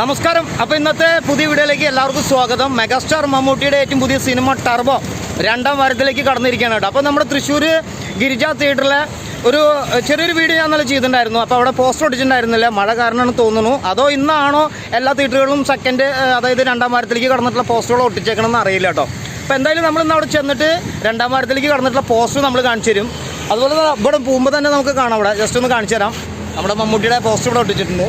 നമസ്കാരം. അപ്പോൾ ഇന്നത്തെ പുതിയ വീഡിയോയിലേക്ക് എല്ലാവർക്കും സ്വാഗതം. മെഗാസ്റ്റാർ മമ്മൂട്ടിയുടെ ഏറ്റവും പുതിയ സിനിമ ടർബോ രണ്ടാം വാരത്തിലേക്ക് കടന്നിരിക്കുകയാണ് കേട്ടോ. അപ്പോൾ നമ്മുടെ തൃശ്ശൂർ ഗിരിജ തിയേറ്ററിലെ ഒരു ചെറിയൊരു വീഡിയോ ഞാൻ നല്ല ചെയ്തിട്ടുണ്ടായിരുന്നു. അപ്പോൾ അവിടെ പോസ്റ്റർ ഒട്ടിച്ചിട്ടുണ്ടായിരുന്നില്ല മഴ കാരണമാണ് തോന്നുന്നു. അതോ ഇന്നാണോ എല്ലാ തിയേറ്ററുകളും സെക്കൻഡ് അതായത് രണ്ടാം വാരത്തിലേക്ക് കടന്നിട്ടുള്ള പോസ്റ്ററുകൾ ഒട്ടിച്ചേക്കണമെന്ന് അറിയില്ല കേട്ടോ. അപ്പോൾ എന്തായാലും നമ്മൾ ഇന്ന് അവിടെ ചെന്നിട്ട് രണ്ടാം വാരത്തിലേക്ക് കടന്നിട്ടുള്ള പോസ്റ്റർ നമ്മൾ കാണിച്ചു തരും. അതുപോലെ ഇവിടെ പോകുമ്പോൾ തന്നെ നമുക്ക് കാണാം അവിടെ ജസ്റ്റ് ഒന്ന് കാണിച്ചു തരാം. നമ്മുടെ മമ്മൂട്ടിയുടെ പോസ്റ്റർ ഇവിടെ ഒട്ടിച്ചിട്ടുണ്ട്.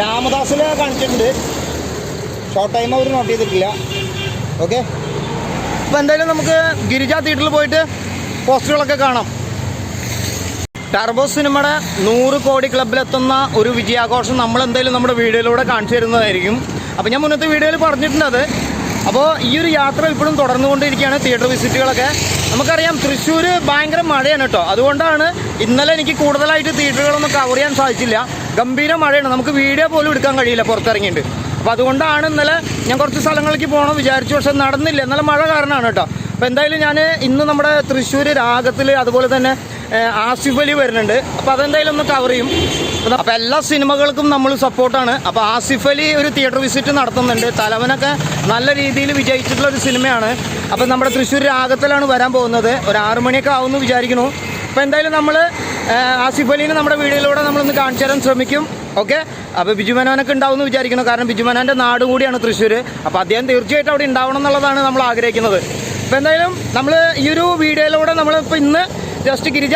രാമദാസിൽ കാണിച്ചിട്ടുണ്ട് ഷോർട്ട് ടൈം അവർ നോട്ട് ചെയ്തിട്ടില്ല. ഓക്കെ അപ്പോൾ എന്തായാലും നമുക്ക് ഗിരിജ തിയേറ്ററിൽ പോയിട്ട് പോസ്റ്ററുകളൊക്കെ കാണാം. ടർബോ സിനിമയുടെ നൂറ് കോടി ക്ലബിലെത്തുന്ന ഒരു വിജയാഘോഷം നമ്മൾ എന്തായാലും നമ്മുടെ വീഡിയോയിലൂടെ കാണിച്ചു തരുന്നതായിരിക്കും. അപ്പോൾ ഞാൻ മുന്നത്തെ വീഡിയോയിൽ പറഞ്ഞിട്ടുണ്ട് അപ്പോൾ ഈ ഒരു യാത്ര ഇപ്പോഴും തുടർന്നുകൊണ്ടിരിക്കുകയാണ് തിയേറ്റർ വിസിറ്റുകളൊക്കെ നമുക്കറിയാം തൃശ്ശൂർ ഭയങ്കര മഴയാണ് കേട്ടോ. അതുകൊണ്ടാണ് ഇന്നലെ എനിക്ക് കൂടുതലായിട്ട് തിയേറ്ററുകളൊന്നും കവർ ചെയ്യാൻ സാധിച്ചില്ല. ഗംഭീര മഴയാണ്. നമുക്ക് വീഡിയോ പോലും എടുക്കാൻ കഴിയില്ല പുറത്തിറങ്ങിയിട്ട്. അപ്പോൾ അതുകൊണ്ടാണ് ഇന്നലെ ഞാൻ കുറച്ച് സ്ഥലങ്ങളിലേക്ക് പോകണം വിചാരിച്ചു. പക്ഷെ നടന്നില്ല. ഇന്നലെ മഴ കാരണമാണ് കേട്ടോ. അപ്പോൾ എന്തായാലും ഞാൻ ഇന്ന് നമ്മുടെ തൃശ്ശൂർ രാഗത്തിൽ അതുപോലെ തന്നെ ആസിഫ് അലി വരുന്നുണ്ട്. അപ്പോൾ അതെന്തായാലും ഒന്ന് കവർ ചെയ്യും. അപ്പോൾ എല്ലാ സിനിമകൾക്കും നമ്മൾ സപ്പോർട്ടാണ് അപ്പോൾ ആസിഫ് അലി ഒരു തിയേറ്റർ വിസിറ്റ് നടത്തുന്നുണ്ട്. തലവനൊക്കെ നല്ല രീതിയിൽ വിജയിച്ചിട്ടുള്ള ഒരു സിനിമയാണ്. അപ്പോൾ നമ്മുടെ തൃശ്ശൂർ രാഗത്തിലാണ് വരാൻ പോകുന്നത്. ഒരു ആറുമണിയൊക്കെ ആവുമെന്ന് വിചാരിക്കുന്നു. അപ്പോൾ എന്തായാലും നമ്മൾ ആസിഫ് അലീനെ നമ്മുടെ വീഡിയോയിലൂടെ നമ്മളൊന്ന് കാണിച്ചു തരാൻ ശ്രമിക്കും. ഓക്കെ? അപ്പോൾ ബിജുമനോനൊക്കെ ഉണ്ടാവും എന്ന് വിചാരിക്കുന്നു. കാരണം ബിജുമനോന്റെ നാട് കൂടിയാണ് തൃശ്ശൂർ അപ്പോൾ അദ്ദേഹം തീർച്ചയായിട്ടും അവിടെ ഉണ്ടാവണം എന്നുള്ളതാണ് നമ്മൾ ആഗ്രഹിക്കുന്നത്. അപ്പോൾ എന്തായാലും നമ്മൾ ഈ ഒരു വീഡിയോയിലൂടെ നമ്മളിപ്പോൾ ഇന്ന് ജസ്റ്റ് ഗിരിജ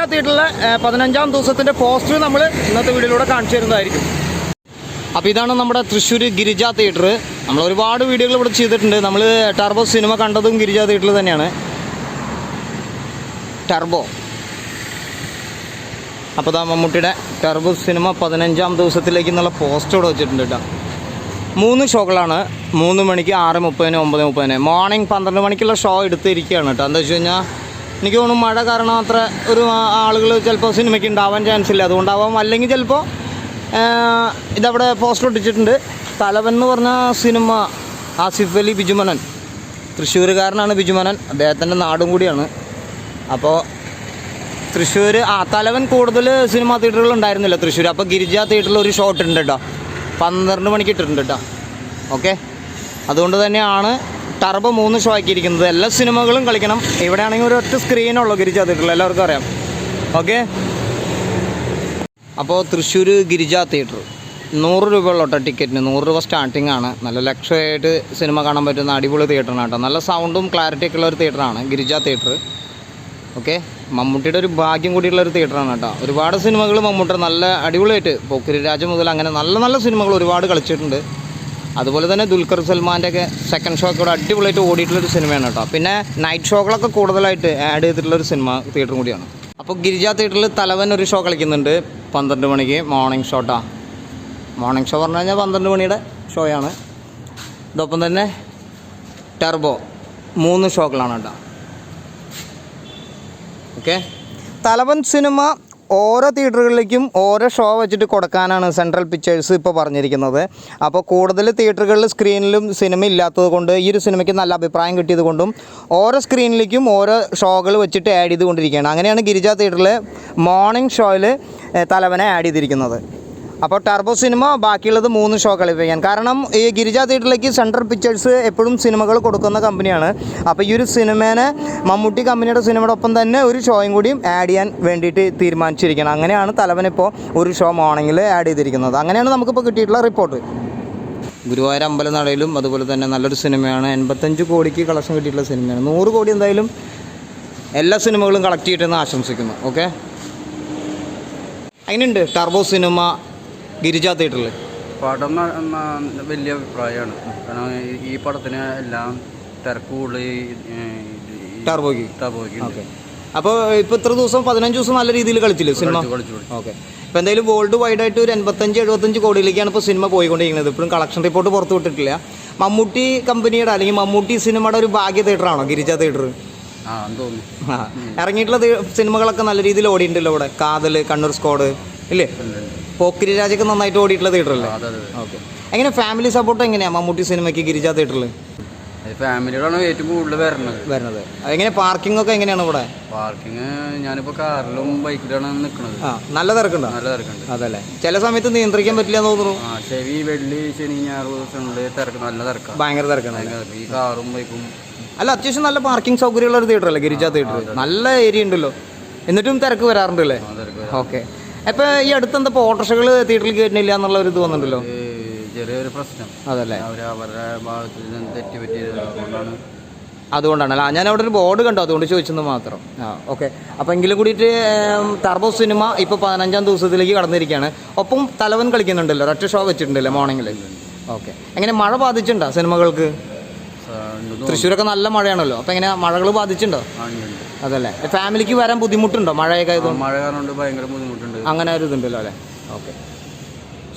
ഏഹ്, പതിനഞ്ചാം ദിവസത്തിന്റെ പോസ്റ്റർ നമ്മൾ ഇന്നത്തെ വീഡിയോയിലൂടെ കാണിച്ചു തരുന്നതായിരിക്കും. അപ്പോൾ ഇതാണ് നമ്മുടെ തൃശ്ശൂർ ഗിരിജ തിയേറ്റർ നമ്മൾ ഒരുപാട് വീഡിയോകൾ ഇവിടെ ചെയ്തിട്ടുണ്ട്. നമ്മൾ ടർബോ സിനിമ കണ്ടതും ഗിരിജ തിയേറ്ററിൽ തന്നെയാണ്. ടർബോ. അപ്പോൾ ദാ മമ്മൂട്ടിയുടെ ടർബോ സിനിമ പതിനഞ്ചാം ദിവസത്തിലേക്ക് എന്നുള്ള പോസ്റ്റർ ഇവിടെ വെച്ചിട്ടുണ്ട് കേട്ടോ. മൂന്ന് ഷോകളാണ്. മൂന്ന് മണിക്ക് ആറ് മുപ്പതിന് ഒമ്പത് മുപ്പതിന്. മോർണിംഗ് പന്ത്രണ്ട് മണിക്കുള്ള ഷോ എടുത്തിരിക്കുകയാണ് കേട്ടോ. എന്താ വെച്ച് കഴിഞ്ഞാൽ എനിക്ക് തോന്നുന്നു മഴ കാരണം അത്ര ഒരു ആളുകൾ ചിലപ്പോൾ സിനിമയ്ക്ക് ഉണ്ടാവാൻ ചാൻസ് ഇല്ല. അതുകൊണ്ടാവാം. അല്ലെങ്കിൽ ചിലപ്പോൾ ഇതവിടെ പോസ്റ്റർ ഒട്ടിച്ചിട്ടുണ്ട്. തലവൻ എന്ന് പറഞ്ഞ സിനിമ ആസിഫ് അലി ബിജുമനൻ. തൃശ്ശൂരുകാരനാണ് ബിജുമനൻ. അദ്ദേഹത്തിന്റെ നാടും കൂടിയാണ്. അപ്പോൾ തൃശ്ശൂർ ആ തലവൻ കൂടുതൽ സിനിമാ തിയേറ്ററുകൾ ഉണ്ടായിരുന്നില്ല തൃശ്ശൂർ അപ്പോൾ ഗിരിജ തിയേറ്ററിൽ ഒരു ഷോട്ട് ഉണ്ട് കേട്ടോ. പന്ത്രണ്ട് മണിക്ക് ഇട്ടിട്ടുണ്ട് കേട്ടോ. ഓക്കെ? അതുകൊണ്ട് തന്നെയാണ് ടർബ് മൂന്ന് ഷോ ആക്കിയിരിക്കുന്നത്. എല്ലാ സിനിമകളും കളിക്കണം. ഇവിടെ ആണെങ്കിൽ ഒരു ഒറ്റ സ്ക്രീനുള്ളൂ ഗിരിജ തിയേറ്ററിൽ. എല്ലാവർക്കും അറിയാം. ഓക്കെ? അപ്പോൾ തൃശ്ശൂർ ഗിരിജ തിയേറ്റർ. നൂറ് രൂപയുള്ള കേട്ടോ ടിക്കറ്റിന്. നൂറ് രൂപ സ്റ്റാർട്ടിംഗ് ആണ്. നല്ല ലക്ഷമായിട്ട് സിനിമ കാണാൻ പറ്റുന്ന അടിപൊളി തിയേറ്ററാണ് കേട്ടോ. നല്ല സൗണ്ടും ക്ലാരിറ്റിയൊക്കെ ഉള്ള ഒരു തിയേറ്ററാണ് ഗിരിജ തിയേറ്റർ. ഓക്കെ? മമ്മൂട്ടിയുടെ ഒരു ഭാഗ്യം കൂടിയുള്ള ഒരു തിയേറ്ററാണ് കേട്ടോ. ഒരുപാട് സിനിമകൾ മമ്മൂട്ടി നല്ല അടിപൊളിയായിട്ട് പൊക്കിരി രാജ മുതൽ അങ്ങനെ നല്ല നല്ല സിനിമകൾ ഒരുപാട് കളിച്ചിട്ടുണ്ട്. അതുപോലെ തന്നെ ദുൽഖർ സൽമാന്റെ ഒക്കെ സെക്കൻഡ് ഷോ ഇവിടെ അടിപൊളിയായിട്ട് ഓടിയിട്ടുള്ളൊരു സിനിമയാണ് കേട്ടോ. പിന്നെ നൈറ്റ് ഷോകളൊക്കെ കൂടുതലായിട്ട് ആഡ് ചെയ്തിട്ടുള്ളൊരു സിനിമ തിയേറ്ററും കൂടിയാണ്. അപ്പോൾ ഗിരിജ തിയേറ്ററിൽ തലവൻ ഒരു ഷോ കളിക്കുന്നുണ്ട്. പന്ത്രണ്ട് മണിക്ക് മോർണിംഗ് ഷോട്ടാ മോർണിംഗ് ഷോ പറഞ്ഞു കഴിഞ്ഞാൽ പന്ത്രണ്ട് മണിയുടെ ഷോയാണ് ഇതൊപ്പം തന്നെ ടെർബോ മൂന്ന് ഷോകളാണ് കേട്ടോ. ഓക്കെ. തലവൻ സിനിമ ഓരോ തിയേറ്ററുകളിലേക്കും ഓരോ ഷോ വെച്ചിട്ട് കൊടുക്കാനാണ് സെൻട്രൽ പിക്ചേഴ്സ് ഇപ്പോൾ പറഞ്ഞിരിക്കുന്നത്. അപ്പോൾ കൂടുതൽ തിയേറ്ററുകളിൽ സ്ക്രീനിലും സിനിമ ഇല്ലാത്തത് കൊണ്ട് ഈ ഒരു സിനിമയ്ക്ക് നല്ല അഭിപ്രായം കിട്ടിയത് കൊണ്ടും ഓരോ സ്ക്രീനിലേക്കും ഓരോ ഷോകൾ വെച്ചിട്ട് ആഡ് ചെയ്തുകൊണ്ടിരിക്കുകയാണ്. അങ്ങനെയാണ് ഗിരിജ തിയേറ്ററിൽ മോർണിംഗ് ഷോയിൽ തലവനെ ആഡ് ചെയ്തിരിക്കുന്നത്. അപ്പോൾ ടർബോ സിനിമ ബാക്കിയുള്ളത് മൂന്ന് ഷോ കളിപ്പിക്കാൻ. കാരണം ഈ ഗിരിജ തിയേറ്ററിലേക്ക് സെൻട്രൽ പിക്ചേഴ്സ് എപ്പോഴും സിനിമകൾ കൊടുക്കുന്ന കമ്പനിയാണ്. അപ്പോൾ ഈ ഒരു സിനിമേനെ മമ്മൂട്ടി കമ്പനിയുടെ സിനിമയുടെ ഒപ്പം തന്നെ ഒരു ഷോയും കൂടിയും ആഡ് ചെയ്യാൻ വേണ്ടിയിട്ട് തീരുമാനിച്ചിരിക്കണം അങ്ങനെയാണ് തലവൻ ഇപ്പോൾ ഒരു ഷോ മോർണിംഗിൽ ആഡ് ചെയ്തിരിക്കുന്നത്. അങ്ങനെയാണ് നമുക്കിപ്പോൾ കിട്ടിയിട്ടുള്ള റിപ്പോർട്ട്. ഗുരുവായൂർ അമ്പലനടയിലും അതുപോലെ തന്നെ നല്ലൊരു സിനിമയാണ്. എൺപത്തഞ്ച് കോടിക്ക് കളക്ഷൻ കിട്ടിയിട്ടുള്ള സിനിമയാണ്. നൂറ് കോടി എന്തായാലും എല്ലാ സിനിമകളും കളക്ട് ചെയ്തിട്ടെന്ന് ആശംസിക്കുന്നു. ഓക്കെ? അതിനുണ്ട് ടർബോ സിനിമ? ഗിരിജ തിയേറ്ററിൽ പടം വലിയ അഭിപ്രായമാണ്. കാരണം ഈ- പടത്തിന് എല്ലാം തിരക്ക് കൂടുതൽ ടർബോയ്ക്ക്. ഓക്കെ. അപ്പോൾ ഇപ്പോൾ ഇത്ര ദിവസം പതിനഞ്ച് ദിവസം നല്ല രീതിയിൽ കളിച്ചില്ലേ സിനിമ. ഓക്കെ. ഇപ്പോൾ എന്തായാലും വേൾഡ് വൈഡ് ആയിട്ട് ഒരു എൺപത്തഞ്ച് എഴുപത്തഞ്ച് കോടിയിലേക്കാണ് ഇപ്പോൾ സിനിമ പോയിക്കൊണ്ടിരിക്കുന്നത്. ഇപ്പോഴും കളക്ഷൻ റിപ്പോർട്ട് പുറത്തു വിട്ടിട്ടില്ല. മമ്മൂട്ടി കമ്പനിയുടെ അല്ലെങ്കിൽ മമ്മൂട്ടി സിനിമയുടെ ഒരു ഭാഗ്യ തിയേറ്ററാണോ ഗിരിജ തിയേറ്റർ ഇറങ്ങിയിട്ടുള്ള സിനിമകളൊക്കെ നല്ല രീതിയിൽ ഓടിയിട്ടുണ്ടല്ലോ ഇവിടെ. കാതൽ കണ്ണൂർ സ്ക്വാഡ് ഇല്ലേ. പോക്കിരി രാജൊക്കെ നന്നായിട്ട് ഓടിയിട്ടുള്ള തിയേറ്റർ അല്ലേ? അതെ അതെ ഓക്കെ എങ്ങനെ ഫാമിലി സപ്പോർട്ട് എങ്ങനെയാ മമ്മൂട്ടി സിനിമയ്ക്ക് ഗിരിജ തിയേറ്ററിൽ ഫാമിലിയോടാണ് ഏറ്റവും കൂടുതൽ വരണത്. വരുന്നത് എങ്ങനെ പാർക്കിംഗ് ഒക്കെ എങ്ങനെയാണ് ഇവിടെ? പാർക്കിങ് ഞാനിപ്പോ കാറിലും ബൈക്കിലാണ് നിൽക്കുന്നത് ആ നല്ല തിരക്കുണ്ടോ? നല്ല തിരക്കുണ്ട്. അതല്ലേ. ചില സമയത്ത് നിയന്ത്രിക്കാൻ പറ്റില്ല തോന്നുന്നു. ആ ചെവി വെള്ളി ശനി ഞായർ ദിവസങ്ങളിൽ തിരക്ക് നല്ല തിരക്കാണ് ഭയങ്കര തിരക്കാണ് ഈ കാറും ബൈക്കും. അല്ല അത്യാവശ്യം നല്ല പാർക്കിംഗ് സൗകര്യമുള്ള ഒരു തിയേറ്റർ അല്ലേ? ഗിരിജ തിയേറ്റർ നല്ല ഏരിയ ഉണ്ടല്ലോ. എന്നിട്ടും തിരക്ക് വരാറുണ്ട്. അല്ലേ ഓക്കെ അപ്പൊ ഈ അടുത്ത് എന്താ ഓട്ടോറിക്ഷകൾ തിയേറ്ററിൽ കയറ്റുന്നില്ല എന്നുള്ള ഒരു ഇത് വന്നിട്ടുണ്ടല്ലോ? ചെറിയൊരു പ്രശ്നം. അതല്ലേ? അവർ അവരുടെ ഭാഗത്ത് നിന്ന് തെറ്റ് പറ്റിയത് കൊണ്ടാണ് അതുകൊണ്ടാണല്ലോ ഞാൻ അവിടെ ഒരു ബോർഡ് കണ്ടു. അതുകൊണ്ട് ചോദിച്ചെന്ന് മാത്രം. ആ ഓക്കെ. അപ്പോൾ എങ്കിലും കൂടിയിട്ട് ടർബോ സിനിമ ഇപ്പോൾ പതിനഞ്ചാം ദിവസത്തിലേക്ക് കടന്നിരിക്കുകയാണ് ഒപ്പം തലവൻ കളിക്കുന്നുണ്ടല്ലോ. ഒറ്റ ഷോ വെച്ചിട്ടുണ്ടല്ലോ മോർണിംഗിൽ? ഓക്കെ. എങ്ങനെ മഴ ബാധിച്ചിട്ടുണ്ടോ സിനിമകൾക്ക്? തൃശ്ശൂരൊക്കെ നല്ല മഴയാണല്ലോ. അപ്പോൾ എങ്ങനെ മഴകൾ ബാധിച്ചിട്ടുണ്ടോ? അതല്ലേ? ഫാമിലിക്ക് വരാൻ ബുദ്ധിമുട്ടുണ്ടോ? മഴയൊക്കെ ആയതുകൊണ്ട്? മഴ കാരണം ഭയങ്കര ബുദ്ധിമുട്ടുണ്ട്. അങ്ങനെ ഒരു ഇതുണ്ടല്ലോ അല്ലേ? ഓക്കെ.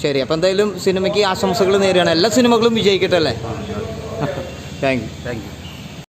ശരി അപ്പോൾ എന്തായാലും സിനിമയ്ക്ക് ആശംസകൾ നേരുകയാണ്. എല്ലാ സിനിമകളും വിജയിക്കട്ടെ അല്ലേ? Thank you thank you